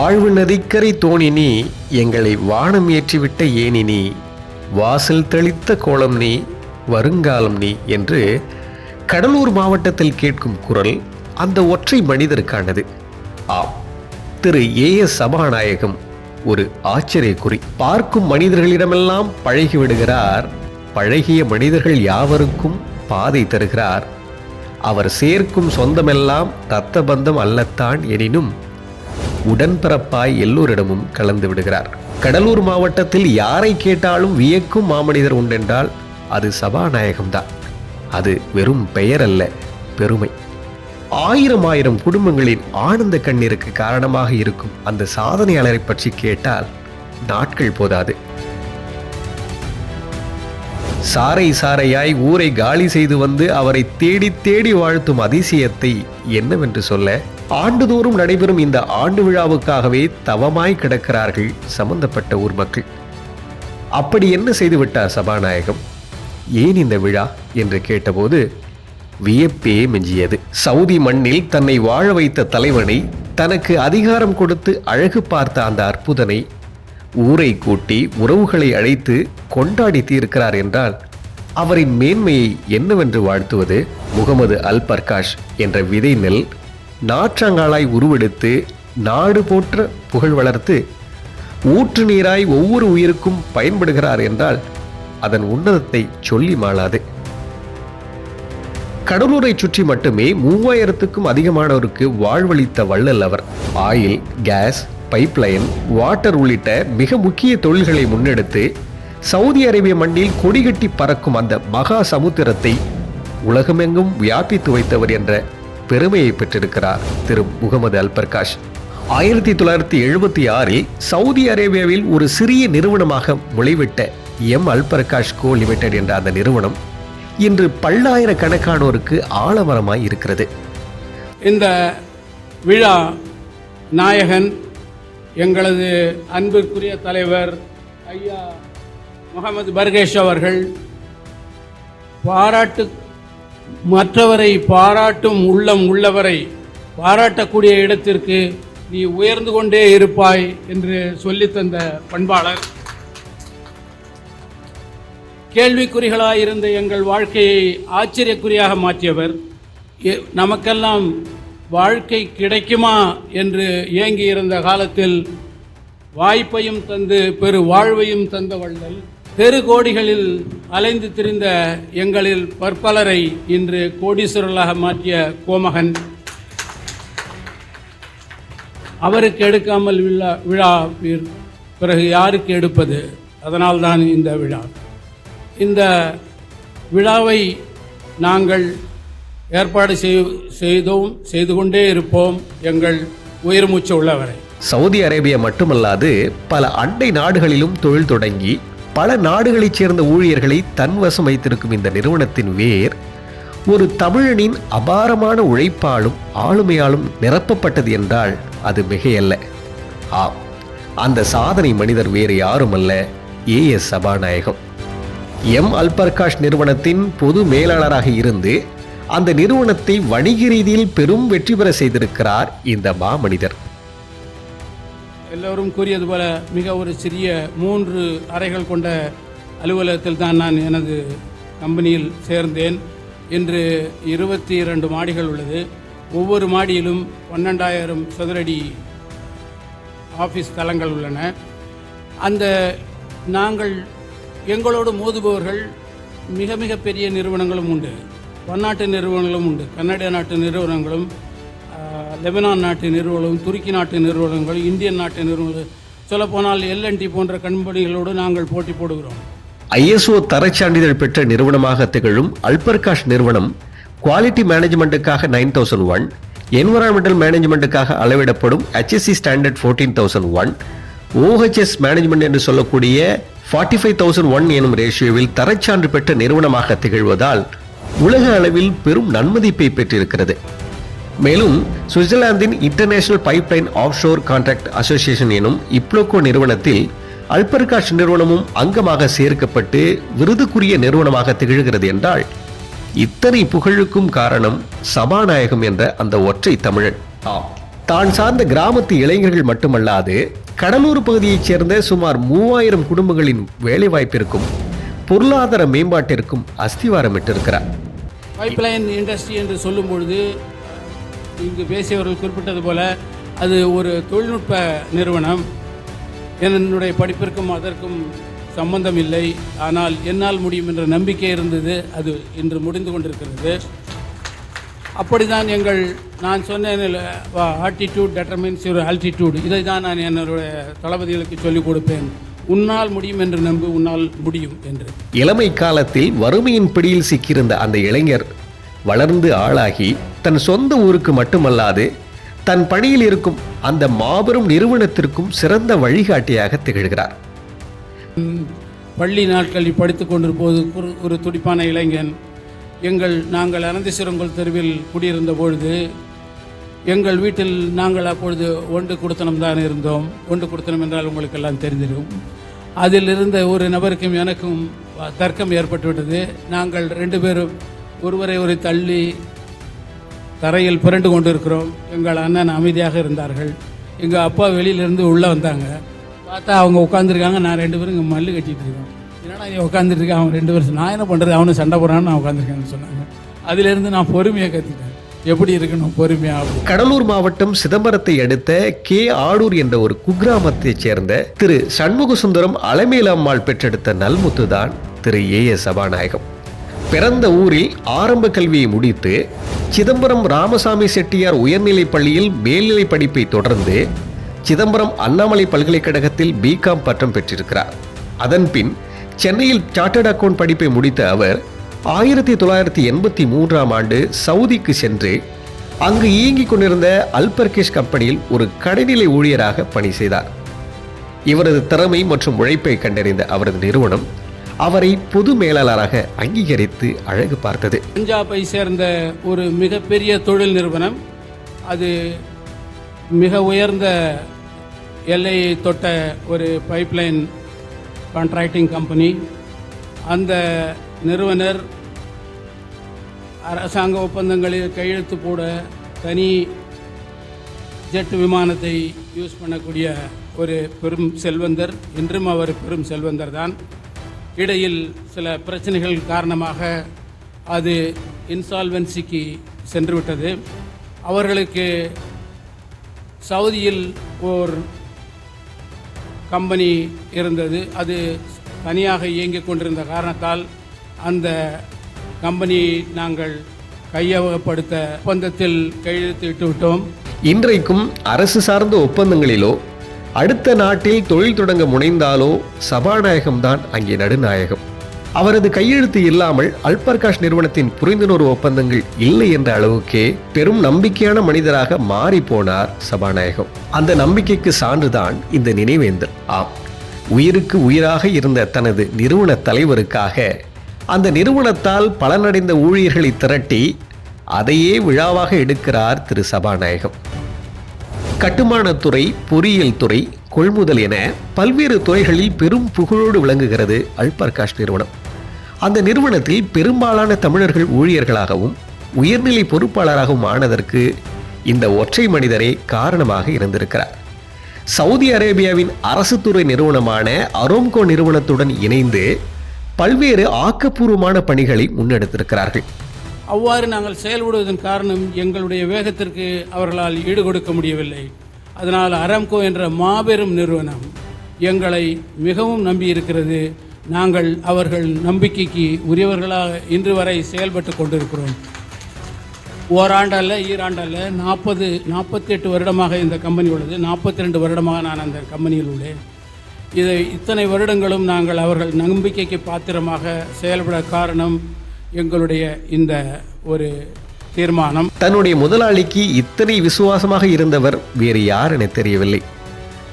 வாழ்வு நதிக்கரை தோணினி எங்களை வானம் ஏற்றிவிட்ட ஏனினி வாசல் தெளித்த கோலம் நீ வருங்காலம் நீ என்று கடலூர் மாவட்டத்தில் கேட்கும் குரல் அந்த ஒற்றை மனிதருக்கானது. ஆம் திரு ஏ எஸ் சபாநாயகம் ஒரு ஆச்சரியக்குறி. பார்க்கும் மனிதர்களிடமெல்லாம் பழகிவிடுகிறார் பழகிய மனிதர்கள் யாவருக்கும் பாதை தருகிறார். அவர் சேர்க்கும் சொந்தமெல்லாம் இரத்த பந்தம் அல்லத்தான் எனினும் உடன்பிறப்பாய் எல்லோரிடமும் கலந்து விடுகிறார். கடலூர் மாவட்டத்தில் யாரை கேட்டாலும் வியக்கும் மாமனிதர் உண்டென்றால் அது சபாநாயகம்தான். அது வெறும் பெயர் அல்ல பெருமை. ஆயிரம் ஆயிரம் குடும்பங்களின் ஆனந்த கண்ணீருக்கு காரணமாக இருக்கும் அந்த சாதனையாளரை பற்றி கேட்டால் நாட்கள் போதாது. சாரை சாரையாய் ஊரை காலி செய்து வந்து அவரை தேடி தேடி வாழ்த்தும் அதிசயத்தை என்னவென்று சொல்ல ஆண்டுதோறும் நடைபெறும் இந்த ஆண்டு விழாவுக்காகவே தவமாய் கிடக்கிறார்கள் சம்பந்தப்பட்ட ஊர் மக்கள். அப்படி என்ன செய்துவிட்டார் சபாநாயகம்? ஏன் இந்த விழா? என்று கேட்டபோது வியப்பே மிஞ்சியது. சவுதி மண்ணில் தன்னை வாழ வைத்த தலைவனை தனக்கு அதிகாரம் கொடுத்து அழகு பார்த்த அந்த அற்புதனை ஊரை கூட்டி உறவுகளை அழைத்து கொண்டாடி தீர்க்கிறார் என்றால் அவரின் மேன்மையை என்னவென்று வாழ்த்துவது முகமது அல் பர்காஷ் என்ற விதை நெல் நாற்றங்காலாய் உருவெடுத்து நாடு போற்ற புகழ் வளர்த்து ஊற்று நீராய் ஒவ்வொரு உயிருக்கும் பயன்படுகிறார் என்றால் அதன் உன்னதத்தை சொல்லி மாளாது. கடலூரை சுற்றி மட்டுமே மூவாயிரத்துக்கும் அதிகமானோருக்கு வாழ்வளித்த வள்ளல் அவர். ஆயில் கேஸ் பைப்லைன் வாட்டர் உள்ளிட்ட மிக முக்கிய தொழில்களை முன்னெடுத்து சவுதி அரேபிய மண்ணில் கொடிகட்டி பறக்கும் அந்த மகா சமுத்திரத்தை உலகமெங்கும் வியாபித்து வைத்தவர் என்ற பெருமையை பெற்றிருக்கிறார். திரு. முகமது அல்பர்காஷ். ஆயிரத்தி தொள்ளாயிரத்தி எழுபத்தி ஆறில் சவுதி அரேபியாவில் ஒரு சிறிய நிறுவனமாக முளைவிட்ட எம். அல் பர்காஷ் கோ லிமிடெட் என்ற அந்த நிறுவனம் இன்று பல்லாயிரக்கணக்கானோருக்கு ஆலமரமாய் இருக்கிறது. இந்த விழா நாயகன் எங்களது அன்பிற்குரிய தலைவர் ஐயா முகமது பர்கேஷ் அவர்கள் பாராட்டு மற்றவரை பாராட்டும் உள்ளம் உள்ளவரை பாராட்டக்கூடிய இடத்திற்கு நீ உயர்ந்து கொண்டே இருப்பாய் என்று சொல்லித்தந்த பண்பாளர். கேள்விக்குறிகளாயிருந்த எங்கள் வாழ்க்கையை ஆச்சரியக்குறியாக மாற்றியவர். நமக்கெல்லாம் வாழ்க்கை கிடைக்குமா என்று ஏங்கி இருந்த காலத்தில் வாய்ப்பையும் தந்து பெரு வாழ்வையும் தந்த வள்ளல். தெரு கோடிகளில் அலைந்து திரிந்த எங்களில் பற்பலரை இன்று கோடீஸ்வரர்களாக மாற்றிய கோமகன். அவருக்கு எடுக்காமல் விழா விழா பிற- பிறகு யாருக்கு எடுப்பது? அதனால்தான் இந்த விழா. இந்த விழாவை நாங்கள் ஏற்பாடு செய்- செய்தோம் செய்து கொண்டே இருப்போம் எங்கள் உயிர் மூச்சு உள்ளவரை. சவுதி அரேபியா மட்டுமல்லாது பல அண்டை நாடுகளிலும் தொழில் தொடங்கி பல நாடுகளைச் சேர்ந்த ஊழியர்களை தன்வசம் வைத்திருக்கும் இந்த நிறுவனத்தின் வேர் ஒரு தமிழனின் அபாரமான உழைப்பாலும் ஆளுமையாலும் நிரப்பப்பட்டது என்றால் அது மிகையல்ல. ஆம் அந்த சாதனை மனிதர் வேறு யாருமல்ல. ஏ. எஸ். சபாநாயகம். எம். அல்பர்காஷ் நிறுவனத்தின் பொது மேலாளராக இருந்து அந்த நிறுவனத்தை வணிக ரீதியில் பெரும் வெற்றி பெற செய்திருக்கிறார் இந்த மாமனிதர். எல்லோரும் கூறியது போல மிக ஒரு சிறிய மூன்று அறைகள் கொண்ட அலுவலகத்தில் தான் நான் எனது கம்பெனியில் சேர்ந்தேன். இன்று இருபத்தி இரண்டு மாடிகள் உள்ளது. ஒவ்வொரு மாடியிலும் பன்னெண்டாயிரம் சதுரடி ஆஃபீஸ் தளங்கள் உள்ளன. அந்த நாங்கள் எங்களோடு மோதுபவர்கள் மிக மிக பெரிய நிறுவனங்களும் உண்டு. பன்னாட்டு நிறுவனங்களும் உண்டு. கன்னட நாட்டு நிறுவனங்களும் லெபனான் நாட்டு நிறுவனம் துருக்கி நாட்டு நிறுவனங்கள் இந்தியன் நாட்டு நிறுவனங்கள் சொல்லப்போனால் எல்என்டி போன்ற கம்பெனிகளோடு நாங்கள் போட்டி போடுகிறோம். ஐஎஸ்ஓ தரச்சான்றிதழ் பெற்ற நிறுவனமாக திகழும் அல்பர்காஷ் நிறுவனம் குவாலிட்டி மேனேஜ்மெண்ட்டுக்காக நைன் தௌசண்ட் ஒன் என்வரான்மெண்டல் மேனேஜ்மெண்ட்டுக்காக அளவிடப்படும் HSC standard fourteen thousand one OHS management என்று சொல்லக்கூடிய ஃபார்ட்டி ஃபைவ் தௌசண்ட் ஒன் எனும் ரேஷியோவில் தரச்சான்று பெற்ற நிறுவனமாக திகழ்வதால் உலக அளவில் பெரும் நன்மதிப்பை பெற்றிருக்கிறது. மேலும் சுவிட்சர்லாந்தின் international pipeline offshore contract association எனும் இப்ளோகோ நிறுவனத்தில் அல்பர்காஷ் நிறுவனமும் அங்கமாக சேர்க்கப்பட்டு விருதுக்குரிய நிறுவனமாக திகழ்கிறது என்றால் இத்தனை புகழுக்கும் காரணம் சபாநாயகம் என்ற அந்த ஒற்றை தமிழன். ஆம். தான் சார்ந்த கிராமத்து இளைஞர்கள் மட்டுமல்லாது கடலூர் பகுதியைச் சேர்ந்த சுமார் மூவாயிரம் குடும்பங்களின் வேலைவாய்ப்பிற்கும் பொருளாதார மேம்பாட்டிற்கும் அஸ்திவாரமிட்டிருக்கிறார். பைப்லைன் இண்டஸ்ட்ரி என்று சொல்லும் பொழுது இங்கு பேசியவர்கள் குறிப்பிட்டது போல அது ஒரு தொழில்நுட்ப நிறுவனம். என்னுடைய படிப்பிற்கும் அதற்கும் சம்பந்தம் இல்லை. ஆனால் என்னால் முடியும் என்ற நம்பிக்கை இருந்தது. அது இன்று முடிந்து கொண்டிருக்கிறது. அப்படிதான் எங்கள் நான் சொன்னேன் ஆட்டிடியூட் டெட்டர்மின்ஸ் யூர் ஆல்டிடியூட் இதை தான் நான் என்னுடைய தளபதிகளுக்கு சொல்லிக் கொடுப்பேன். உன்னால் முடியும் என்று நம்பு உன்னால் முடியும் என்று. இளமை காலத்தில் வறுமையின் பிடியில் சிக்கியிருந்த அந்த இளைஞர் வளர்ந்து ஆளாகி தன் சொந்த ஊருக்கு மட்டுமல்லாது தன் பணியில் இருக்கும் அந்த மாபெரும் நிறுவனத்திற்கும் சிறந்த வழிகாட்டியாக திகழ்கிறார். பள்ளி நாட்களில் படித்துக் கொண்டிருப்போது ஒரு- துடிப்பான இளைஞன். எங்கள் நாங்கள் அனந்தசிரங்கல் தெருவில் குடியிருந்த பொழுது எங்கள் வீட்டில் நாங்கள் அப்பொழுது ஒன்று குடுத்தனம் தான் இருந்தோம். ஒன்று குடுத்தனம் என்றால் உங்களுக்கு எல்லாம் தெரிந்திருக்கும் அதில் இருந்த ஒரு நபருக்கும் எனக்கும் தர்க்கம் ஏற்பட்டுவிட்டது. நாங்கள் ரெண்டு பேரும் ஒருவரை ஒரு தள்ளி தரையில் புரண்டு கொண்டிருக்கிறோம். எங்கள் அண்ணன் அமைதியாக இருந்தார்கள். எங்கள் அப்பா வெளியிலேருந்து உள்ளே வந்தாங்க. பார்த்தா அவங்க உட்காந்துருக்காங்க நான் ரெண்டு பேரும் இங்கே மல்லு கட்டிகிட்டு இருக்கோம். என்னடா நீ உட்காந்துருக்கேன் அவன் ரெண்டு பேரும் நான் என்ன பண்ணுறது அவனு சண்டை போடுறான்னு நான் உட்காந்துருக்கேன்னு சொன்னாங்க. அதுலேருந்து நான் பொறுமையாக கற்றுட்டேன் எப்படி இருக்கணும்? பொறுமையாக கடலூர் மாவட்டம் சிதம்பரத்தை அடுத்த கே ஆடூர் என்ற ஒரு குக்கிராமத்தைச் சேர்ந்த திரு சண்முக சுந்தரம் அலமேலம்மாள் பெற்றெடுத்த நல்முத்து தான் திரு ஏ எஸ் சபாநாயகம். பிறந்த ஊரில் ஆரம்ப கல்வியை முடித்து சிதம்பரம் ராமசாமி செட்டியார் உயர்நிலைப் பள்ளியில் மேல்நிலைப் படிப்பை தொடர்ந்து சிதம்பரம் அண்ணாமலை பல்கலைக்கழகத்தில் பிகாம் பட்டம் பெற்றிருக்கிறார். அதன்பின் சென்னையில் சார்ட்டர்ட் அக்கவுண்ட் படிப்பை முடித்த அவர் ஆயிரத்தி தொள்ளாயிரத்தி எண்பத்தி மூன்றாம் ஆண்டு சவுதிக்கு சென்று அங்கு இயங்கிக் கொண்டிருந்த அல்பர்கேஷ் கம்பெனியில் ஒரு கடைநிலை ஊழியராக பணி செய்தார். இவரது திறமை மற்றும் உழைப்பை கண்டறிந்த அவரது நிறுவனம் அவரை பொது மேலாளராக அங்கீகரித்து அழகு பார்த்தது. பஞ்சாபை சேர்ந்த ஒரு மிகப்பெரிய தொழில் நிறுவனம். அது மிக உயர்ந்த எல்லையை தொட்ட ஒரு பைப்லைன் கான்ட்ராக்டிங் கம்பெனி அந்த நிறுவனர் அரசாங்க ஒப்பந்தங்களில் கையெழுத்து போட தனி ஜெட் விமானத்தை யூஸ் பண்ணக்கூடிய ஒரு பெரும் செல்வந்தர். இன்றும் அவர் பெரும் செல்வந்தர் தான் இடையில் சில பிரச்சனைகள் காரணமாக அது இன்சால்வென்சிக்கு சென்றுவிட்டது. அவர்களுக்கு சவுதியில் ஓர் கம்பெனி இருந்தது. அது தனியாக இயங்கிக் கொண்டிருந்த காரணத்தால் அந்த கம்பெனியை நாங்கள் கையகப்படுத்த ஒப்பந்தத்தில் கையெழுத்திட்டு விட்டோம். இன்றைக்கும் அரசு சார்ந்த ஒப்பந்தங்களிலோ அடுத்த நாட்டில் தொழில் தொடங்க முனைந்தாலோ சபாநாயகம்தான் அங்கே நடுநாயகம். அவரது கையெழுத்து இல்லாமல் அல்பர்காஷ் நிறுவனத்தின் புரிந்துணர்வு ஒப்பந்தங்கள் இல்லை என்ற அளவுக்கே பெரும் நம்பிக்கையான மனிதராக மாறி போனார் சபாநாயகம். அந்த நம்பிக்கைக்கு சான்றுதான் இந்த நினைவேந்தல். ஆம் உயிருக்கு உயிராக இருந்த தனது நிறுவன தலைவருக்காக அந்த நிறுவனத்தால் பலனடைந்த ஊழியர்களை திரட்டி அதையே விழாவாக எடுக்கிறார் திரு சபாநாயகம். கட்டுமானத்துறை பொறியியல் துறை கொள்முதல் என பல்வேறு துறைகளில் பெரும் புகழோடு விளங்குகிறது அல்பர்காஷ் நிறுவனம். அந்த நிறுவனத்தில் பெரும்பாலான தமிழர்கள் ஊழியர்களாகவும் உயர்நிலை பொறுப்பாளராகவும் ஆனதற்கு இந்த ஒற்றை மனிதரே காரணமாக இருந்திருக்கிறார். சவுதி அரேபியாவின் அரசு துறை நிறுவனமான அரோம்கோ நிறுவனத்துடன் இணைந்து பல்வேறு ஆக்கப்பூர்வமான பணிகளை முன்னெடுத்திருக்கிறார்கள். அவ்வாறு நாங்கள் செயல்படுவதன் காரணம் எங்களுடைய வேகத்திற்கு அவர்களால் ஈடுகொடுக்க முடியவில்லை. அதனால் அரம்கோ என்ற மாபெரும் நிறுவனம் எங்களை மிகவும் நம்பியிருக்கிறது. நாங்கள் அவர்கள் நம்பிக்கைக்கு உரியவர்களாக இன்று வரை செயல்பட்டு கொண்டிருக்கிறோம். ஓராண்டல்ல ஈராண்டல்ல நாற்பது நாற்பத்தி எட்டு வருடமாக இந்த கம்பெனி உள்ளது. நாற்பத்தி ரெண்டு வருடமாக நான் அந்த கம்பெனியில் உள்ளேன். இதை இத்தனை வருடங்களும் நாங்கள் அவர்கள் நம்பிக்கைக்கு பாத்திரமாக செயல்பட காரணம் எங்களுடைய இந்த ஒரு தீர்மானம். தன்னுடைய முதலாளிக்கு இத்தனை விசுவாசமாக இருந்தவர் வேறு யார் என தெரியவில்லை.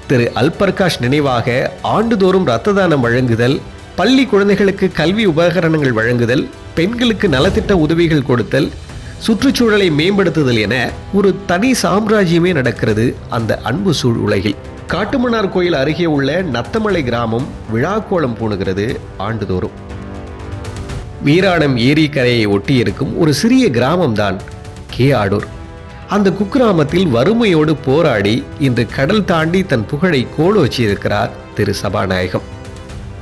திரு அல்பர்காஷ் நினைவாக ஆண்டுதோறும் இரத்த தானம் வழங்குதல் பள்ளி குழந்தைகளுக்கு கல்வி உபகரணங்கள் வழங்குதல் பெண்களுக்கு நலத்திட்ட உதவிகள் கொடுத்தல் சுற்றுச்சூழலை மேம்படுத்துதல் என ஒரு தனி சாம்ராஜ்யமே நடக்கிறது அந்த அன்பு சூழ் உலகில் காட்டுமன்னார் கோயில் அருகே உள்ள நத்தமலை கிராமம் விழாக்கோலம் பூணுகிறது ஆண்டுதோறும். வீராணம் ஏரி கரையை ஒட்டி இருக்கும் ஒரு சிறிய கிராமம்தான் கே ஆடூர் அந்த குக்கிராமத்தில் வறுமையோடு போராடி இன்று கடல் தாண்டி தன் புகழை கோலோச்சியிருக்கிறார் திரு சபாநாயகம்.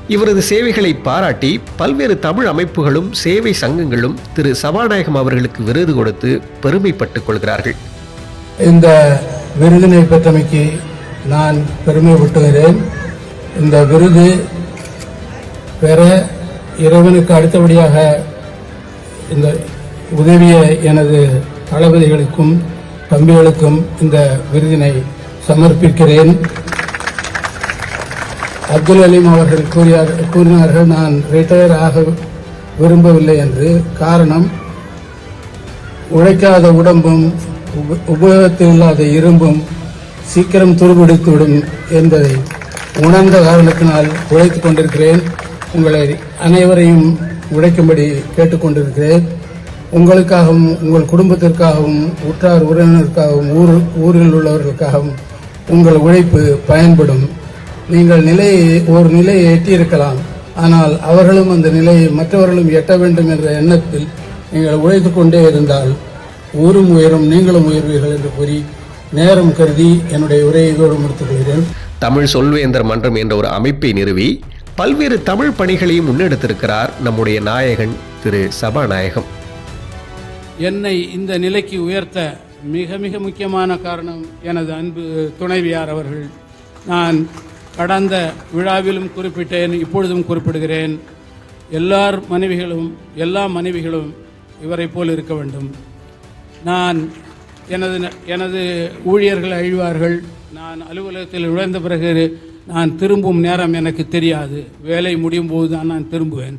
இவரது சேவைகளை பாராட்டி பல்வேறு தமிழ் அமைப்புகளும் சேவை சங்கங்களும் திரு சபாநாயகம் அவர்களுக்கு விருது கொடுத்து பெருமைப்பட்டுக் கொள்கிறார்கள். இந்த விருதினை பெற்றமைக்கு நான் பெருமைப்பட்டுகிறேன் இந்த விருது பெற இறைவனுக்கு அடுத்தபடியாக இந்த உதவிய எனது தளபதிகளுக்கும் தம்பிகளுக்கும் இந்த விருதினை சமர்ப்பிக்கிறேன். அப்துல் அலீம் அவர்கள் கூறிய கூறினார்கள் நான் ரிட்டையர் ஆக விரும்பவில்லை என்று. காரணம் உழைக்காத உடம்பும் உபயோகத்தில் இல்லாத இரும்பும் சீக்கிரம் துருபிடித்துவிடும் என்பதை உணர்ந்த காரணத்தினால் உழைத்துக் கொண்டிருக்கிறேன். உங்களை அனைவரையும் உழைக்கும்படி கேட்டுக்கொண்டிருக்கிறேன். உங்களுக்காகவும் உங்கள் குடும்பத்திற்காகவும் உற்றார் உறவினருக்காகவும் ஊர் ஊரில் உள்ளவர்களுக்காகவும் உங்கள் உழைப்பு பயன்படும். நீங்கள் நிலையை ஒரு நிலையை எட்டியிருக்கலாம். ஆனால் அவர்களும் அந்த நிலையை மற்றவர்களும் எட்ட வேண்டும் என்ற எண்ணத்தில் நீங்கள் உழைத்து கொண்டே இருந்தால் ஊரும் உயரும் நீங்களும் உயர்வீர்கள் என்று கூறி நேரம் கருதி என்னுடைய உரையை இதோடு முடித்துக் கொள்கிறேன். தமிழ் சொல்வேந்தர் மன்றம் என்ற ஒரு அமைப்பை நிறுவி பல்வேறு தமிழ் பணிகளையும் முன்னெடுத்திருக்கிறார் நம்முடைய நாயகன் திரு சபாநாயகம். என்னை இந்த நிலைக்கு உயர்த்த மிக மிக முக்கியமான காரணம் எனது அன்பு துணைவியார் அவர்கள். நான் கடந்த விழாவிலும் குறிப்பிட்டேன் இப்பொழுதும் குறிப்பிடுகிறேன். எல்லார் மனைவிகளும் எல்லா மனைவிகளும் இவரை போல் இருக்க வேண்டும். நான் எனது எனது ஊழியர்கள் அழிவார்கள். நான் அலுவலகத்தில் நுழைந்த பிறகு நான் திரும்பும் நேரம் எனக்கு தெரியாது. வேலை முடியும் போது தான் நான் திரும்புவேன்.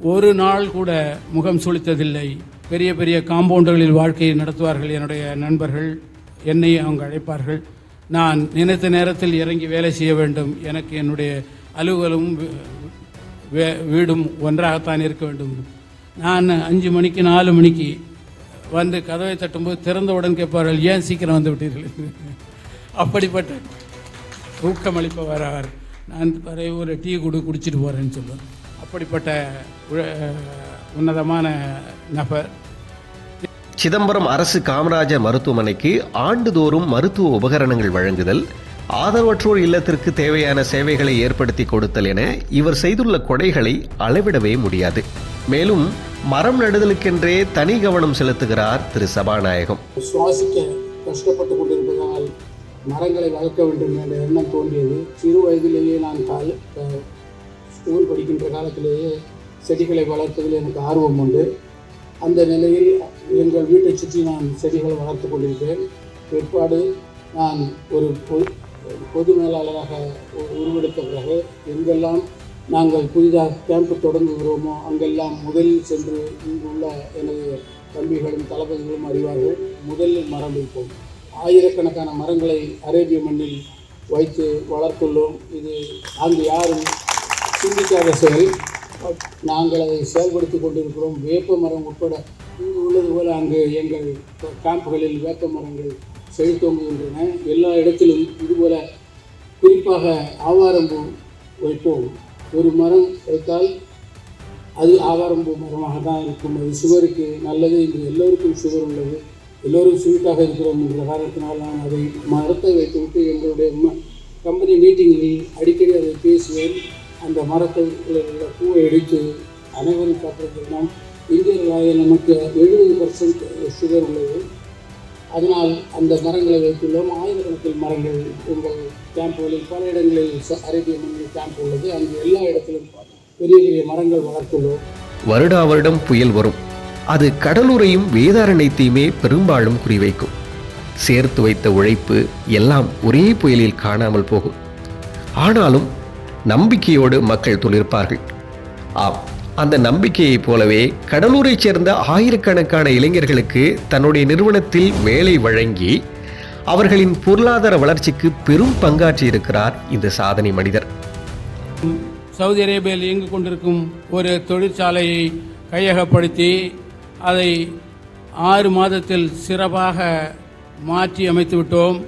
ஒரு நாள் கூட முகம் சுளித்ததில்லை. பெரிய பெரிய காம்பவுண்டுகளில் வாழ்க்கையை நடத்துவார்கள் என்னுடைய நண்பர்கள். என்னை அவங்க அழைப்பார்கள். நான் நினைத்த நேரத்தில் இறங்கி வேலை செய்ய வேண்டும். எனக்கு என்னுடைய அலுவலும் வீடும் ஒன்றாகத்தான் இருக்க வேண்டும். நான் அஞ்சு மணிக்கு நாலு மணிக்கு வந்து கதவை தட்டும்போது திறந்தவுடன் கேட்பார்கள் ஏன் சீக்கிரம் வந்து விட்டீர்கள்? அப்படிப்பட்ட ஊக்கமளிப்பவர் அவர் நான் பிறகு ஒரு டீ குடு குடிச்சிட்டு போகிறேன்னு சொல்லுவேன். அப்படிப்பட்ட உன்னதமான நபர். சிதம்பரம் அரசு காமராஜர் மருத்துவமனைக்கு ஆண்டுதோறும் மருத்துவ உபகரணங்கள் வழங்குதல் ஆதரவற்றோர் இல்லத்திற்கு தேவையான சேவைகளை ஏற்படுத்தி கொடுத்தல் என இவர் செய்துள்ள கொடைகளை அளவிடவே முடியாது. மேலும் மரம் நடுதலுக்கென்றே தனி கவனம் செலுத்துகிறார் திரு சபாநாயகம். சுவாசிக்க கஷ்டப்பட்டு கொண்டிருப்பதால் மரங்களை வளர்க்க வேண்டும் என்ற எண்ணம் தோன்றியது. சிறு வயதிலேயே நான் கால ஸ்கூல் படிக்கின்ற காலத்திலேயே செடிகளை வளர்ப்பதில் எனக்கு ஆர்வம் உண்டு. அந்த நிலையில் எங்கள் வீட்டை சுற்றி நான் செடிகளை வளர்த்து கொண்டிருக்கிறேன். பிற்பாடு நான் ஒரு பொது பொது மேலாளராக உருவெடுத்த பிறகு எங்கெல்லாம் நாங்கள் புதிதாக கேம்ப் தொடங்குகிறோமோ அங்கெல்லாம் முதலில் சென்று இங்குள்ள எனது தம்பிகளும் தளபதிகளும் அறிவார்கள். முதலில் மரம் வைப்போம். ஆயிரக்கணக்கான மரங்களை அரேபிய மண்ணில் வைத்து வளர்த்துள்ளோம். இது அங்கு யாரும் சிந்திக்காத செயல். நாங்கள் அதை செயல்படுத்தி கொண்டிருக்கிறோம். வேப்ப மரம் உட்பட இங்கு உள்ளது போல அங்கு எங்கள் கேம்புகளில் வேப்ப மரங்கள் செழித்தோங்குகின்றன எல்லா இடத்திலும் இதுபோல குறிப்பாக ஆவாரம்பூ வைப்போம். ஒரு மரம் வைத்தால் அது ஆவாரம்பூ மரமாக தான் இருக்கும். அது சுகருக்கு நல்லது இன்று எல்லோருக்கும் சுகர் உள்ளது. எல்லோரும் ஸ்வீட்டாக இருக்கிறோம் என்ற காரணத்தினால் நான் அதை மரத்தை வைத்துவிட்டு எங்களுடைய கம்பெனி மீட்டிங்கில் அடிக்கடி அதை பேசுவேன். அந்த மரத்தில் உள்ள பூவை எடுத்து அனைவரும் பார்த்துருக்கிறோம். இந்தியர்களாக நமக்கு எழுபது பர்சன்ட் சுகர் உள்ளது. அதனால் அந்த மரங்களை வைத்துள்ளோம். ஆயிரக்கணக்கில் மரங்கள் உங்கள் கேம்புகளில் பல இடங்களில் ச- அரேபிய மண்ணில் கேம்ப் உள்ளது. அங்கு எல்லா இடத்திலும் பெரிய பெரிய மரங்கள் வளர்த்துள்ளோம். வருடா வருடம் புயல் வரும். அது கடலூரையும் வேதாரண்யத்தையுமே பெரும்பாலும் குறிவைக்கும். சேர்த்து வைத்த உழைப்பு எல்லாம் ஒரே புயலில் காணாமல் போகும். ஆனாலும் நம்பிக்கையோடு மக்கள் துளிர்ப்பார்கள். ஆம் அந்த நம்பிக்கையைப் போலவே கடலூரைச் சேர்ந்த ஆயிரக்கணக்கான இளைஞர்களுக்கு தன்னுடைய நிறுவனத்தில் வேலை வழங்கி அவர்களின் பொருளாதார வளர்ச்சிக்கு பெரும் பங்காற்றியிருக்கிறார் இந்த சாதனை மனிதர். சவுதி அரேபியாவில் இயங்கிக் கொண்டிருக்கும் ஒரு தொழிற்சாலையை கையகப்படுத்தி அதை ஆறு மாதத்தில் சிறப்பாக மாற்றி அமைத்து விட்டோம்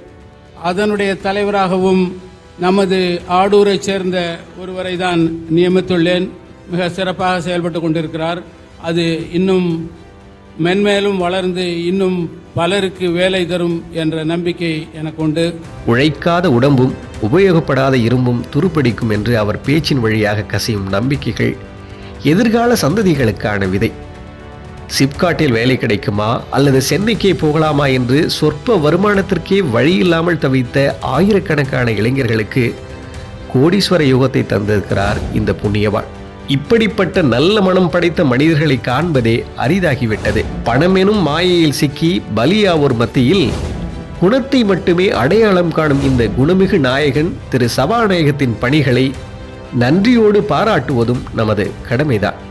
அதனுடைய தலைவராகவும் நமது ஆடூரைச் சேர்ந்த ஒருவரை தான் நியமித்துள்ளேன். மிக சிறப்பாக செயல்பட்டு கொண்டிருக்கிறார். அது இன்னும் மென்மேலும் வளர்ந்து இன்னும் பலருக்கு வேலை தரும் என்ற நம்பிக்கை எனக்கு உண்டு. உழைக்காத உடம்பும் உபயோகப்படாத இரும்பும் துருப்பிடிக்கும் என்று அவர் பேச்சின் வழியாக கசியும் நம்பிக்கைகள் எதிர்கால சந்ததிகளுக்கான விதை. சிப்காட்டில் வேலை கிடைக்குமா? அல்லது சென்னைக்கே போகலாமா என்று சொற்ப வருமானத்திற்கே வழியில்லாமல் தவித்த ஆயிரக்கணக்கான இளைஞர்களுக்கு கோடீஸ்வர யுகத்தை தந்திருக்கிறார் இந்த புண்ணியவான். இப்படிப்பட்ட நல்ல மனம் படைத்த மனிதர்களை காண்பதே அரிதாகிவிட்டது. பணமெனும் மாயையில் சிக்கி பலியாவோர் மத்தியில் குணத்தை மட்டுமே அடையாளம் காணும் இந்த குணமிகு நாயகன் திரு சபாநாயகத்தின் பணிகளை நன்றியோடு பாராட்டுவதும் நமது கடமைதான்.